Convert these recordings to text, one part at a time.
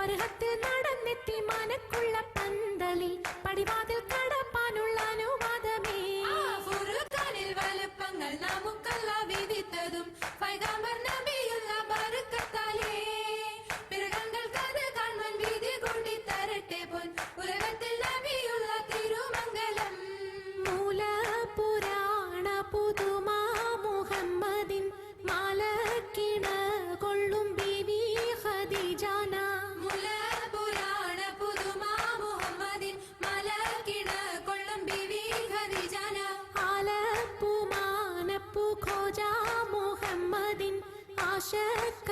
കല്യാണമേ ഫർഹത്തിൽ നടന്നെത്തി മനക്കുള്ള പന്തലിൽ പടിവാതിൽ കടപ്പാനുള്ള അനുവാദമേ ഫുർഖാനിൽ വലുപ്പങ്ങൾ നമുക്കല്ല വിധിത്തതും പൈഗാമ്പർ നബിയുള്ള 雪。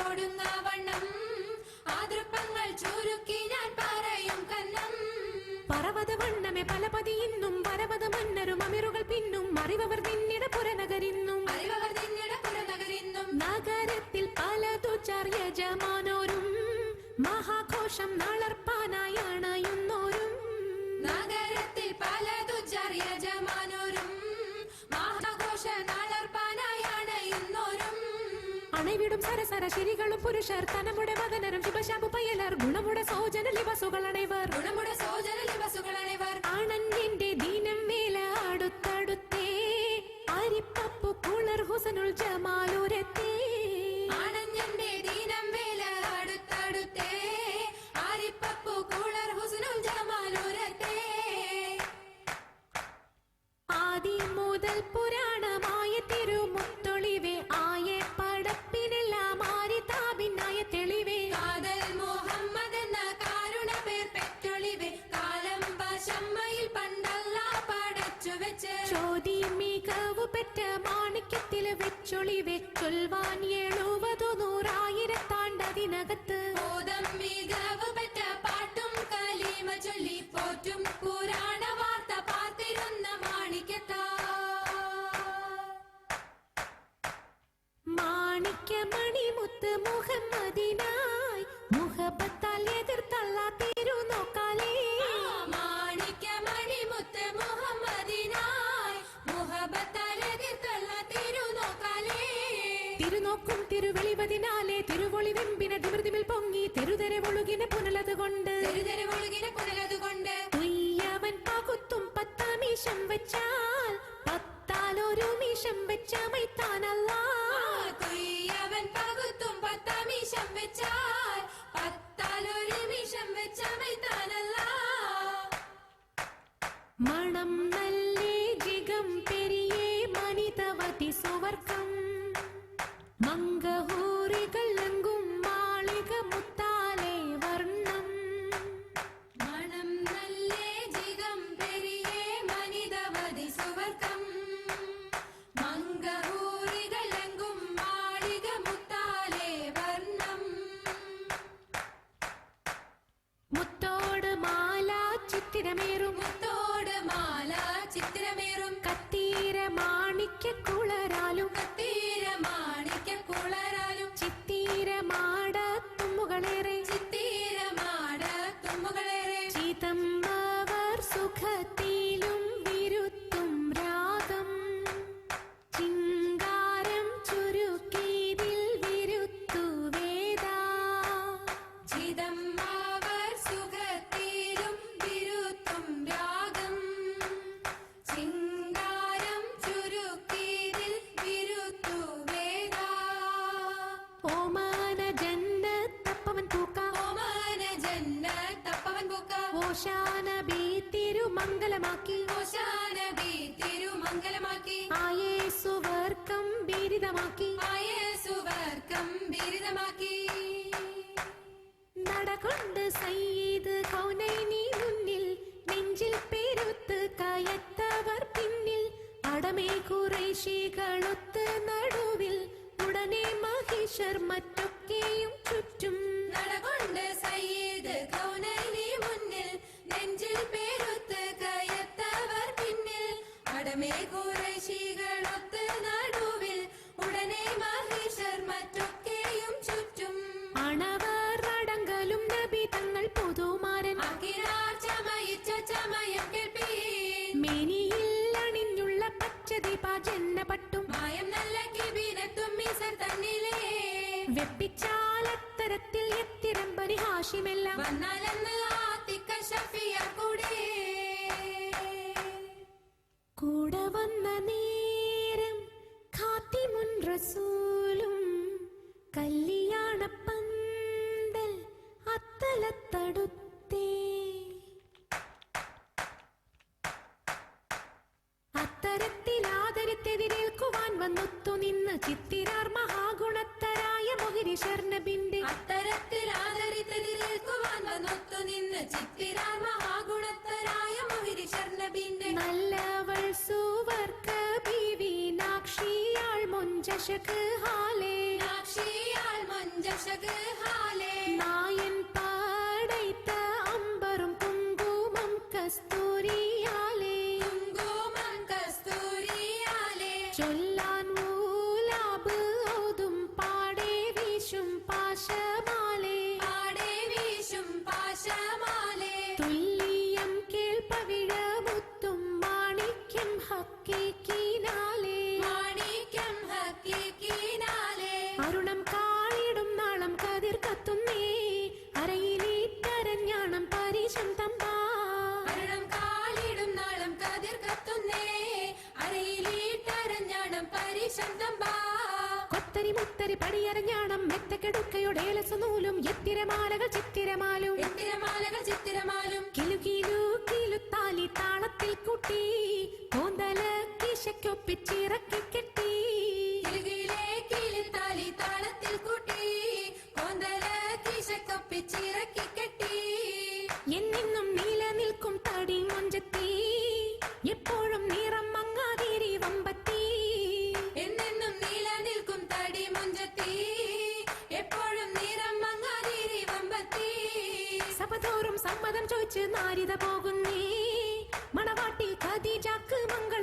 പദവിയൊറ്റോടുന്ന വണ്ണം. ആതൃപ്പങ്ങൾ ചുരുക്കി ഞാൻ പറയും കന്നം. പർവത വണ്ണമേ പലപതി ഇന്നും വരവത മന്നരും അമിറുകൾ പിന്നും അറിവവർ നിന്നിട പുരനഗരിന്നും. അറിവവർ നിന്നിട പുരനഗരിന്നും. നഗരത്തിൽ പലതു യജമാനോരും മഹാഘോഷം നളർപ്പാനായി சிரிகளும் சரசர சிரிகளும் புருஷர் தனமுட மதனரும் சிவசாபு பயலர் குணமுட சௌஜன லிவசுகள் அனைவர். குணமுட നൂറായിരത്താണ്ടതിനകത്ത് ബോധം മികവ് പെറ്റ പാട്ടും കലീമ ചൊല്ലി പോറ്റും. പുരാണ വാർത്ത പാത്തിരുന്ന മാണിക്കത്താ. മാണിക്യമണിമുത്ത് മുഹമ്മദിനായി മുഹബത്താൽ എതിർത്തള്ള തിരുനോക്കാലേ മാണിക്യമണിമുത്ത് മുഹമ്മദിനായി മുഹബത്തലെതിർത്തുള്ള തിരുനോക്കാലേ തിരുനോക്കും വെച്ചാൽ പത്താലൊരു മീശം വെച്ച മൈത്താനല്ല കൊയ്യവൻ പകുത്തും പത്താമീശം വെച്ചാൽ പത്താലൊരു മിഷം വെച്ച മൈത്താനല്ല മണം നല്ലേ ജിഗം പെരിയേ മനിതവതി സുവർക്കം മംഗഹൂറികൾ മുത്തോട് മാല ചിത്തിരമേറും. മുത്തോട് മാല ചിത്രമേറും കത്തീര മാണിക്യ കുളരാലും. കത്തീര മാണിക്യ തിരുമംഗലമാക്കി. ഓശാനബി തിരുമംഗലമാക്കി ആയേസുവർക്കം ബിരിതമാക്കി ആയേസുവർക്കം ബിരുദമാക്കി. നടകൊണ്ട് സയ്യിദ് കൗനൈനി മുന്നിൽ നെഞ്ചിൽ പെരുത്ത് കയത്തവർ പിന്നിൽ അടമേ കുറേശികളൊത്ത് നടുവിൽ ഉടനെ മഹിഷർ മറ്റൊക്കെയും ചുറ്റും. നടകൊണ്ട് സയ്യിദ് കൗനൈനി കല്യാണ പന്തൽ അത്തലത്തടുത്തേ. അത്തരത്തിൽ ആദരത്തെതിരേൽക്കുവാൻ വന്നൊത്തു നിന്ന് ചിത്തിരാർ മഹാഗുണത്തരായ മൊഹിരിഷർ നബിന്റെ. അത്തരത്തിൽ ആദരിത്തതിരേൽക്കുവാൻ വന്നൊത്തു നിന്ന് ചിത്തിരാർ മഹാഗുണത്തരായ മൊഹിരി ശർണബിന്റെ നല്ലവൾ സുവർക്ക ബീവി നാക്ഷിയാൾ മുഞ്ചശക് ഹാലേ. நாயன் பாடைத்த அம்பரும் குங்குமம் கஸ்தூரியாலே. പടിയരഞ്ഞാണം മെത്തക്കെടുക്കയുടെ ഏലസുനൂലും എത്തിരമാലകൾ ചിത്തിരമാലും. ചിത്തിരമാലകൾ ചിത്തിരമാലും കിലുകിലു കിലുത്താലി താളത്തിൽ കൂട്ടി കോന്തല കിശയ്ക്കൊപ്പിച്ചിറക്കി കെട്ടി. കിളിത്താലി താളത്തിൽ കൂട്ടി കോന്തല കിശക്കൊപ്പിച്ചിറക്കി കെട്ടി. എന്നിന്നും നീല നിൽക്കും തടി മൊഞ്ചത്തി. എപ്പോഴും നിറം പോകുന്നേ മണവാട്ടി ഖദീജാക്ക് മംഗളം